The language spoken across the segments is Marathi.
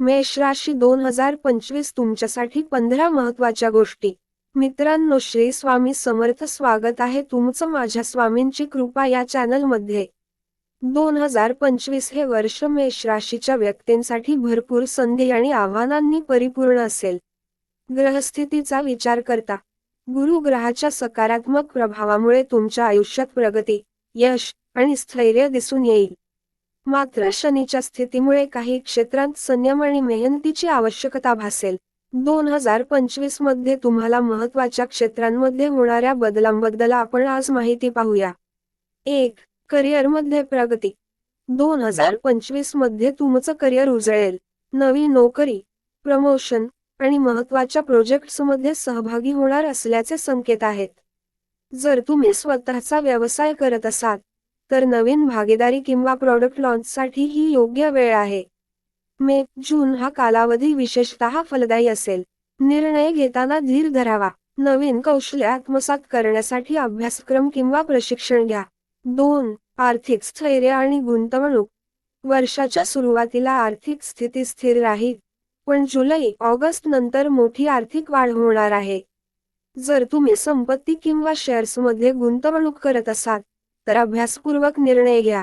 मेष राशी दोन हजार पंचवीस तुमच्यासाठी पंधरा महत्त्वाच्या गोष्टी. मित्रांनो श्री स्वामी समर्थ स्वागत आहे तुमचं माझ्या स्वामींची कृपा या चॅनलमध्ये दोन हजार पंचवीस हे वर्ष मेष राशीच्या व्यक्तींसाठी भरपूर संधी आणि आव्हानांनी परिपूर्ण असेल. ग्रहस्थितीचा विचार करता गुरु ग्रहाच्या सकारात्मक प्रभावामुळे तुमच्या आयुष्यात प्रगती यश आणि स्थैर्य दिसून येईल. मात्र शनीच्या स्थितीमुळे काही क्षेत्रांत संयम आणि मेहनतीची आवश्यकता भासेल. दोन हजार पंचवीसमध्ये तुम्हाला महत्त्वाच्या क्षेत्रांमध्ये होणाऱ्या बदलांबद्दल आपण आज माहिती पाहूया. एक करिअरमध्ये प्रगती. दोन हजार पंचवीसमध्ये तुमचं करिअर उजळेल. नवी नोकरी प्रमोशन आणि महत्त्वाच्या प्रोजेक्ट्समध्ये सहभागी होणार असल्याचे संकेत आहेत. जर तुम्ही स्वतःचा व्यवसाय करत असाल तर नवीन भागीदारी किंवा प्रॉडक्ट लॉन्चसाठी ही योग्य वेळ आहे. मे जून हा कालावधी विशेषतः फलदायी असेल. निर्णय घेताना धीर धरावा. नवीन कौशल्य आत्मसात करण्यासाठी अभ्यासक्रम किंवा प्रशिक्षण घ्या. दोन आर्थिक स्थैर्य आणि गुंतवणूक. वर्षाच्या सुरुवातीला आर्थिक स्थिती स्थिर राहील. पण जुलै ऑगस्ट नंतर मोठी आर्थिक वाढ होणार आहे. जर तुम्ही संपत्ती किंवा शेअर्समध्ये गुंतवणूक करत असाल तर अभ्यासपूर्वक निर्णय घ्या.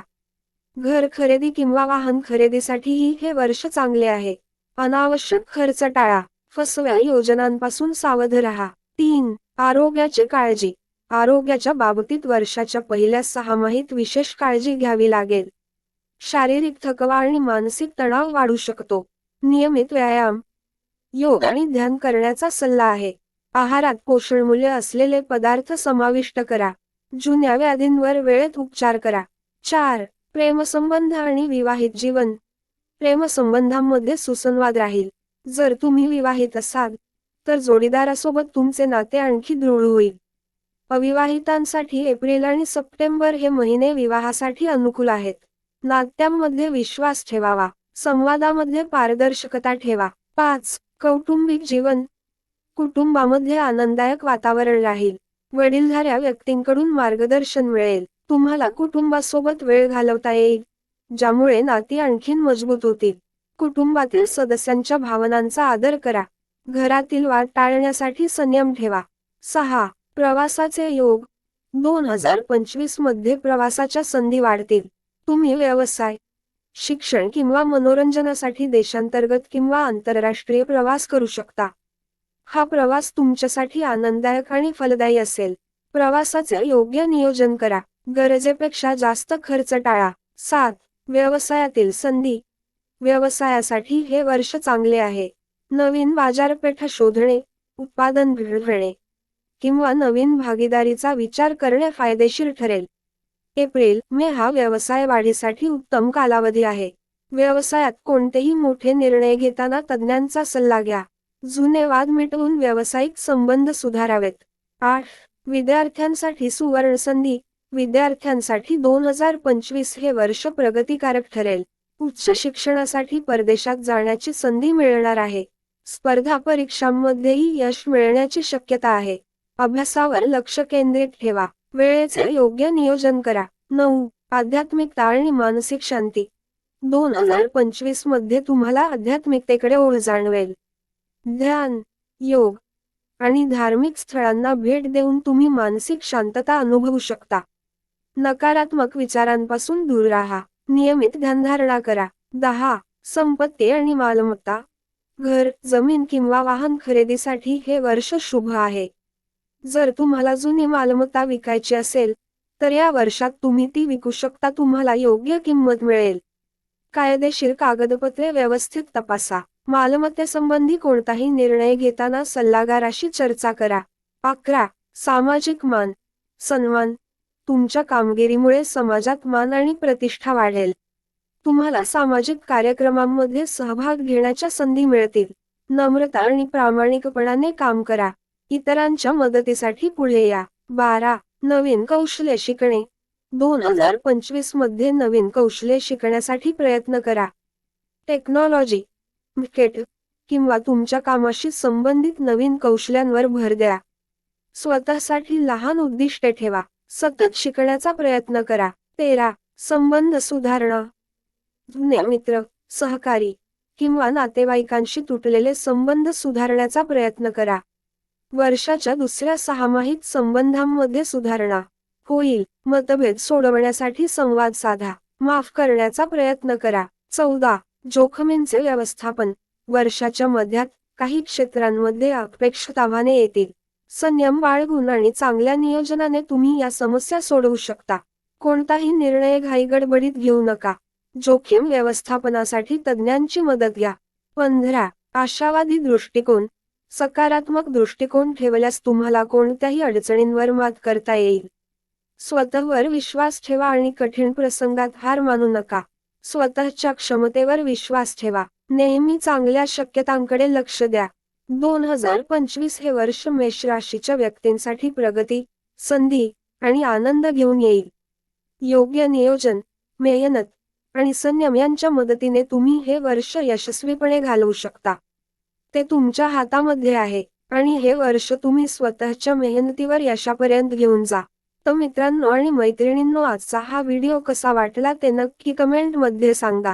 घर खरेदी किंवा वाहन खरेदीसाठीही हे वर्ष चांगले आहे. अनावश्यक खर्च टाळा. फसव्या योजनांपासून सावध राहा. तीन आरोग्याची काळजी. आरोग्याच्या बाबतीत वर्षाच्या पहिल्या सहामाहीत विशेष काळजी घ्यावी लागेल. शारीरिक थकवा आणि मानसिक तणाव वाढू शकतो. नियमित व्यायाम योग आणि ध्यान करण्याचा सल्ला आहे. आहारात पोषणमूल्य असलेले पदार्थ समाविष्ट करा. जुन्या व्याधींवर वेळेत उपचार करा. चार प्रेमसंबंध आणि विवाहित जीवन. प्रेमसंबंधांमध्ये सुसंवाद राहील. जर तुम्ही विवाहित असाल तर जोडीदारासोबत तुमचे नाते आणखी दृढ होईल. अविवाहितांसाठी एप्रिल आणि सप्टेंबर हे महिने विवाहासाठी अनुकूल आहेत. नात्यांमध्ये विश्वास ठेवावा. संवादामध्ये पारदर्शकता ठेवा. पाच कौटुंबिक जीवन. कुटुंबामध्ये आनंददायक वातावरण राहील. वडीलधाऱ्या व्यक्तींकडून मार्गदर्शन मिळेल. तुम्हाला कुटुंबासोबत वेळ घालवता येईल ज्यामुळे नाती आणखीन मजबूत होतील. कुटुंबातील सदस्यांच्या भावनांचा आदर करा. घरातील वाद टाळण्यासाठी संयम ठेवा. सहा प्रवासाचे योग. दोन हजार पंचवीसमध्ये प्रवासाच्या संधी वाढतील. तुम्ही व्यवसाय शिक्षण किंवा मनोरंजनासाठी देशांतर्गत किंवा आंतरराष्ट्रीय प्रवास करू शकता. हा प्रवास तुमच्यासाठी आनंददायक आणि फलदायी असेल. प्रवासाचे योग्य नियोजन करा. गरजेपेक्षा जास्त खर्च टाळा. सात. व्यवसायातील संधी. व्यवसायासाठी हे वर्ष चांगले आहे. नवीन बाजारपेठा शोधणे उत्पादन मिळवणे किंवा नवीन भागीदारीचा विचार करणे फायदेशीर ठरेल. एप्रिल मे हा व्यवसाय वाढीसाठी उत्तम कालावधी आहे. व्यवसायात कोणतेही मोठे निर्णय घेताना तज्ज्ञांचा सल्ला घ्या. जुने वाद मिटवून व्यावसायिक संबंध सुधारावेत. आठ. विद्यार्थ्यांसाठी सुवर्ण संधी विद्यार्थ्यांसाठी दोन हजार पंचवीस हे वर्ष प्रगतिकारक ठरेल. उच्च शिक्षणासाठी परदेशात जाण्याची संधी मिळणार आहे. स्पर्धा परीक्षांमध्येही यश मिळण्याची शक्यता आहे. अभ्यासावर लक्ष केंद्रित ठेवा. वेळेचे योग्य नियोजन करा. नऊ. आध्यात्मिकता आणि मानसिक शांती. दोन हजार पंचवीसमध्ये तुम्हाला आध्यात्मिकतेकडे ओढ जाणवेल. ध्यान योग आणि धार्मिक स्थळांना भेट देऊन तुम्ही मानसिक शांतता अनुभवू शकता. नकारात्मक विचारांपासून दूर राहा. नियमित ध्यानधारणा करा. दहा संपत्ती आणि मालमत्ता. घर जमीन किंवा वाहन खरेदीसाठी हे वर्ष शुभ आहे. जर तुम्हाला जुनी मालमत्ता विकायची असेल तर या वर्षात तुम्ही ती विकू शकता. तुम्हाला योग्य किंमत मिळेल. कायदेशीर कागदपत्रे व्यवस्थित तपासा. मालमत्तेसंबंधी कोणताही निर्णय घेताना सल्लागाराशी चर्चा करा. अकरा. सामाजिक मान. सन्मान. तुमच्या कामगिरीमुळे समाजात मान आणि प्रतिष्ठा वाढेल. तुम्हाला सामाजिक कार्यक्रमांमध्ये सहभाग घेण्याच्या संधी मिळतील. नम्रता आणि प्रामाणिकपणाने काम करा. इतरांच्या मदतीसाठी पुढे या. बारा. नवीन कौशल्य शिकणे. दोन हजार पंचवीसमध्ये नवीन कौशल्य शिकण्यासाठी प्रयत्न करा. टेक्नॉलॉजी. क्रिकेट किंवा तुमच्या कामाशी संबंधित नवीन कौशल्यांवर भर द्या. स्वतःसाठी लहान उद्दिष्टे ठेवा. सतत शिकण्याचा प्रयत्न करा. तेरा. संबंध सुधारणा. जुन्या मित्र सहकारी किंवा नातेवाईकांशी तुटलेले संबंध सुधारण्याचा प्रयत्न करा. वर्षाच्या दुसऱ्या सहामाहीत संबंधांमध्ये सुधारणा. होईल. मतभेद सोडवण्यासाठी संवाद साधा. माफ करण्याचा प्रयत्न करा. चौदा. जोखमींचे व्यवस्थापन वर्षाच्या मध्यात काही क्षेत्रांमध्ये अपेक्षित आव्हाने येतील. संयम बाळगून आणि चांगल्या नियोजनाने तुम्ही या समस्या सोडवू शकता. कोणताही निर्णय घाईगडबडीत घेऊ नका. जोखीम व्यवस्थापनासाठी तज्ज्ञांची मदत घ्या. पंधरा. आशावादी दृष्टिकोन. सकारात्मक दृष्टिकोन ठेवल्यास तुम्हाला कोणत्याही अडचणींवर मात करता येईल. स्वतःवर विश्वास ठेवा आणि कठीण प्रसंगात हार मानू नका. स्वतःच्या क्षमतेवर विश्वास ठेवा. नेहमी चांगल्या शक्यतांकडे लक्ष द्या. दोन हजार पंचवीस हे वर्ष मेष राशीच्या व्यक्तींसाठी प्रगती संधी आणि आनंद घेऊन येईल. योग्य नियोजन मेहनत आणि संयम यांच्या मदतीने तुम्ही हे वर्ष यशस्वीपणे घालवू शकता. ते तुमच्या हातामध्ये आहे आणि हे वर्ष तुम्ही स्वतःच्या मेहनतीवर यशापर्यंत घेऊन जा. तर मित्रांनो आणि मैत्रिणींनो आजचा हा व्हिडिओ कसा वाटला ते नक्की कमेंटमध्ये सांगा.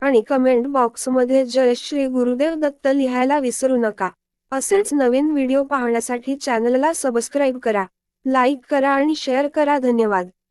आणि कमेंट बॉक्समध्ये जय श्री गुरुदेव दत्त लिहायला विसरू नका. असेच नवीन व्हिडिओ पाहण्यासाठी चॅनलला सबस्क्राईब करा लाईक करा आणि शेअर करा. धन्यवाद.